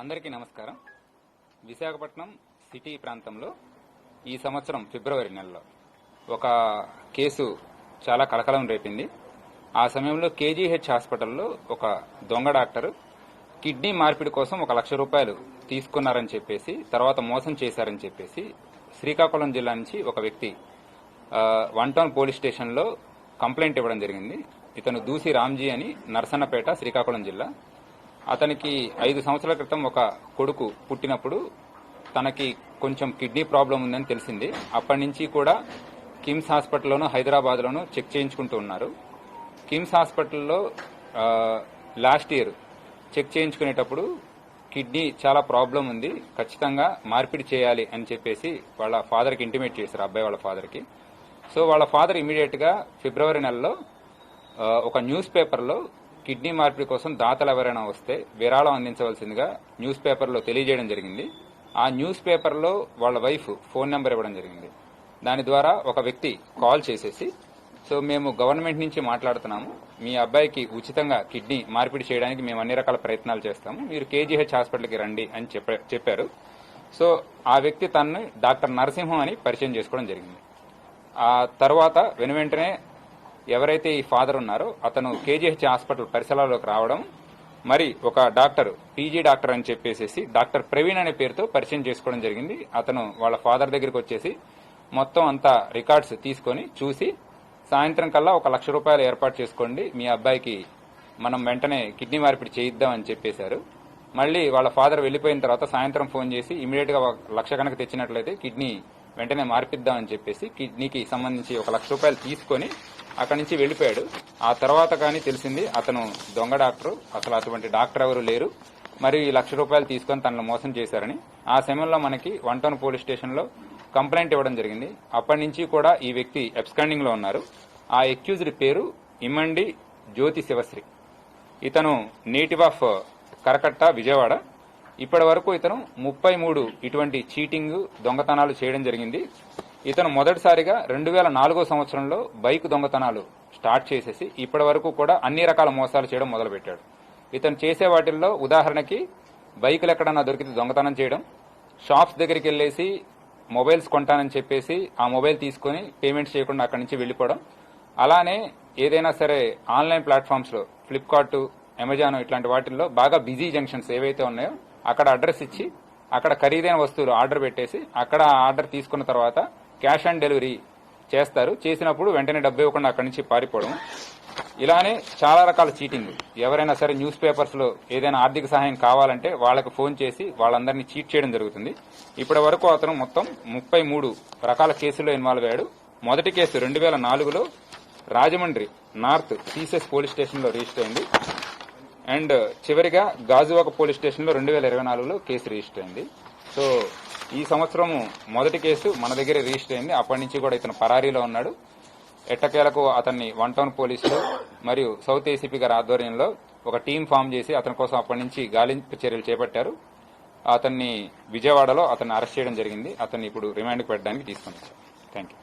అందరికీ నమస్కారం. విశాఖపట్నం సిటీ ప్రాంతంలో ఈ సంవత్సరం ఫిబ్రవరి నెలలో ఒక కేసు చాలా కలకలం రేపింది. ఆ సమయంలో కేజీహెచ్ హాస్పిటల్లో ఒక దొంగ డాక్టరు కిడ్నీ మార్పిడి కోసం ఒక లక్ష రూపాయలు తీసుకున్నారని చెప్పేసి తర్వాత మోసం చేశారని చెప్పేసి శ్రీకాకుళం జిల్లా నుంచి ఒక వ్యక్తి వన్ టౌన్ పోలీస్ స్టేషన్లో కంప్లైంట్ ఇవ్వడం జరిగింది. ఇతను దూసి రామ్జీ అని నర్సన్నపేట శ్రీకాకుళం జిల్లా. అతనికి ఐదు సంవత్సరాల క్రితం ఒక కొడుకు పుట్టినప్పుడు తనకి కొంచెం కిడ్నీ ప్రాబ్లం ఉందని తెలిసింది. అప్పటి నుంచి కూడా కిమ్స్ హాస్పిటల్లోనూ హైదరాబాద్లోనూ చెక్ చేయించుకుంటూ ఉన్నారు. కిమ్స్ హాస్పిటల్లో లాస్ట్ ఇయర్ చెక్ చేయించుకునేటప్పుడు కిడ్నీ చాలా ప్రాబ్లం ఉంది ఖచ్చితంగా మార్పిడి చేయాలి అని చెప్పేసి వాళ్ళ ఫాదర్కి ఇంటిమేట్ చేశారు అబ్బాయి వాళ్ళ ఫాదర్కి. సో వాళ్ళ ఫాదర్ ఇమీడియట్గా ఫిబ్రవరి నెలలో ఒక న్యూస్ పేపర్లో కిడ్నీ మార్పిడి కోసం దాతలు ఎవరైనా వస్తే విరాళం అందించవలసిందిగా న్యూస్ పేపర్లో తెలియజేయడం జరిగింది. ఆ న్యూస్ పేపర్లో వాళ్ళ వైఫ్ ఫోన్ నెంబర్ ఇవ్వడం జరిగింది. దాని ద్వారా ఒక వ్యక్తి కాల్ చేసేసి సో మేము గవర్నమెంట్ నుంచి మాట్లాడుతున్నాము. మీ అబ్బాయికి ఉచితంగా కిడ్నీ మార్పిడి చేయడానికి మేము అన్ని రకాల ప్రయత్నాలు చేస్తాము. మీరు కేజీహెచ్ హాస్పిటల్కి రండి అని చెప్ప- చెప్పారు. సో ఆ వ్యక్తి తనని డాక్టర్ నరసింహం అని పరిచయం చేసుకోవడం జరిగింది. ఆ తర్వాత వెను వెంటనే ఎవరైతే ఈ ఫాదర్ ఉన్నారో అతను కేజీహెచ్ హాస్పిటల్ పరిసరాల్లోకి రావడం మరి ఒక డాక్టర్ పీజీ డాక్టర్ అని చెప్పేసి డాక్టర్ ప్రవీణ్ అనే పేరుతో పరిచయం చేసుకోవడం జరిగింది. అతను వాళ్ళ ఫాదర్ దగ్గరికి వచ్చేసి మొత్తం అంతా రికార్డ్స్ తీసుకొని చూసి సాయంత్రం కల్లా ఒక లక్ష రూపాయలు ఏర్పాటు చేసుకోండి మీ అబ్బాయికి మనం వెంటనే కిడ్నీ మార్పిడి చేయిద్దాం అని చెప్పేశారు. మళ్ళీ వాళ్ళ ఫాదర్ వెళ్ళిపోయిన తర్వాత సాయంత్రం ఫోన్ చేసి ఇమీడియట్గా ఒక లక్ష కనుక తెచ్చినట్లయితే కిడ్నీ వెంటనే మార్పిద్దాం అని చెప్పేసి కిడ్నీకి సంబంధించి ఒక లక్ష రూపాయలు తీసుకొని అక్కడి నుంచి వెళ్ళిపోయాడు ఆ తర్వాత కానీ తెలిసింది అతను దొంగ డాక్టర్ అసలు అటువంటి డాక్టర్ ఎవరు లేరు. మరి ఈ లక్ష రూపాయలు తీసుకొని తనను మోసం చేశారని. ఆ సమయంలో మనకి వన్ టౌన్ పోలీస్ స్టేషన్లో కంప్లైంట్ ఇవ్వడం జరిగింది. అప్పటి నుంచి కూడా ఈ వ్యక్తి ఎబ్స్కాండింగ్లో ఉన్నారు. ఆ ఎక్యూజ్డ్ పేరు ఇమ్మండి జ్యోతి శివశ్రీ. ఇతను నేటివ్ ఆఫ్ కరకట్ట విజయవాడ. ఇప్పటి వరకు ఇతను ముప్పై మూడు ఇటువంటి చీటింగ్ దొంగతనాలు చేయడం జరిగింది. ఇతను మొదటిసారిగా రెండు వేల నాలుగో సంవత్సరంలో బైక్ దొంగతనాలు స్టార్ట్ చేసేసి ఇప్పటి వరకు కూడా అన్ని రకాల మోసాలు చేయడం మొదలుపెట్టాడు. ఇతను చేసే వాటిల్లో ఉదాహరణకి బైకులు ఎక్కడన్నా దొరికితే దొంగతనం చేయడం షాప్స్ దగ్గరికి వెళ్ళేసి మొబైల్స్ కొంటానని చెప్పేసి ఆ మొబైల్ తీసుకొని పేమెంట్స్ చేయకుండా అక్కడి నుంచి వెళ్ళిపోవడం అలానే ఏదైనా సరే ఆన్లైన్ ప్లాట్ఫామ్స్లో ఫ్లిప్కార్ట్ అమెజాన్ ఇట్లాంటి వాటిల్లో బాగా బిజీ జంక్షన్స్ ఏవైతే ఉన్నాయో అక్కడ అడ్రస్ ఇచ్చి అక్కడ ఖరీదైన వస్తువులు ఆర్డర్ పెట్టేసి అక్కడ ఆర్డర్ తీసుకున్న తర్వాత క్యాష్ ఆన్ డెలివరీ చేస్తారు. చేసినప్పుడు వెంటనే డబ్బు ఇవ్వకుండా అక్కడి నుంచి పారిపోవడం. ఇలానే చాలా రకాల చీటింగ్ ఎవరైనా సరే న్యూస్ పేపర్స్లో ఏదైనా ఆర్థిక సహాయం కావాలంటే వాళ్ళకి ఫోన్ చేసి వాళ్ళందరినీ చీట్ చేయడం జరుగుతుంది. ఇప్పటి వరకు అతను మొత్తం ముప్పై మూడు రకాల కేసుల్లో ఇన్వాల్వ్ అయ్యాడు. మొదటి కేసు రెండు వేల నాలుగులో రాజమండ్రి నార్త్ సీసెస్ పోలీస్ స్టేషన్లో రిజిస్టర్ అయింది. అండ్ చివరిగా గాజువాక పోలీస్ స్టేషన్లో రెండు వేల ఇరవై నాలుగులో కేసు రిజిస్టర్ అయింది. సో ఈ సంవత్సరం మొదటి కేసు మన దగ్గర రిజిస్టర్ అయింది. అప్పటి నుంచి కూడా ఇతను పరారీలో ఉన్నాడు. ఎట్టకేలకు అతన్ని వన్ టౌన్ పోలీసులు మరియు సౌత్ ఏసీపీ గారి ఆధ్వర్యంలో ఒక టీం ఫామ్ చేసి అతని కోసం అప్పటి నుంచి గాలింపు చర్యలు చేపట్టారు. అతన్ని విజయవాడలో అతన్ని అరెస్ట్ చేయడం జరిగింది. అతన్ని ఇప్పుడు రిమాండ్కి పెట్టడానికి తీసుకున్నారు థ్యాంక్ యూ